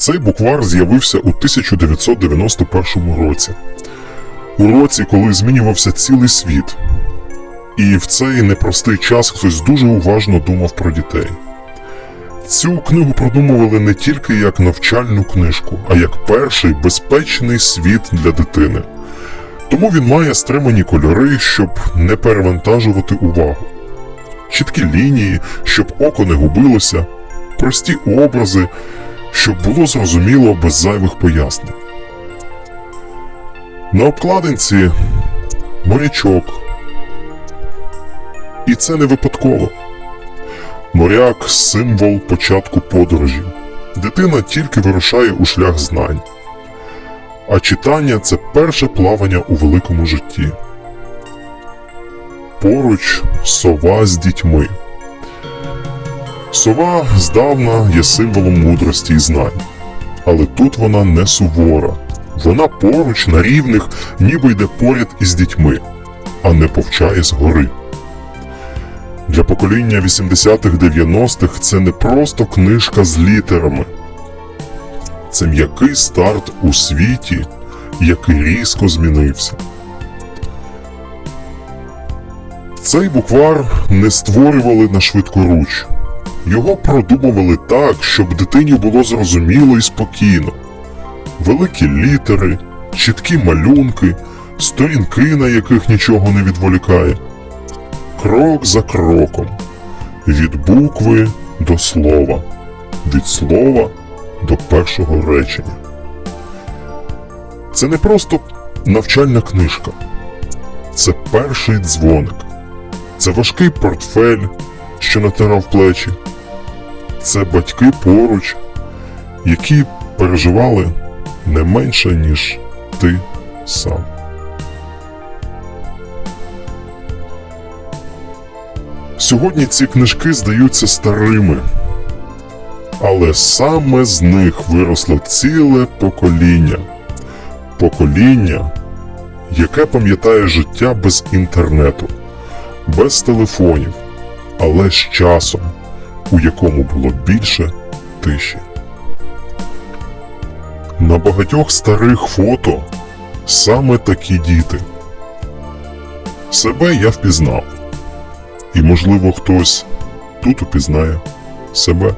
Цей буквар з'явився у 1991 році, у році, коли змінювався цілий світ. І в цей непростий час хтось дуже уважно думав про дітей. Цю книгу продумували не тільки як навчальну книжку, а як перший безпечний світ для дитини. Тому він має стримані кольори, щоб не перевантажувати увагу, чіткі лінії, щоб око не губилося, прості образи, щоб було зрозуміло без зайвих пояснень. На обкладинці морячок. І це не випадково. Моряк символ початку подорожі. Дитина тільки вирушає у шлях знань. А читання це перше плавання у великому житті. Поруч сова з дітьми. Сова здавна є символом мудрості і знань. Але тут вона не сувора. Вона поруч на рівних, ніби йде поряд із дітьми, а не повчає згори. Для покоління 80-х 90-х це не просто книжка з літерами. Це м'який старт у світі, який різко змінився. Цей буквар не створювали на швидкоруч. Його продумували так, щоб дитині було зрозуміло і спокійно. Великі літери, чіткі малюнки, сторінки, на яких нічого не відволікає. Крок за кроком. Від букви до слова, від слова до першого речення. Це не просто навчальна книжка, це перший дзвоник, це важкий портфель, що натирав плечі, це батьки поруч, які переживали не менше, ніж ти сам. Сьогодні ці книжки здаються старими, але саме з них виросло ціле покоління. Покоління, яке пам'ятає життя без інтернету, без телефонів, але з часом, у якому було більше тиші. На багатьох старих фото саме такі діти. Себе я впізнав. І, можливо, хтось тут упізнає себе.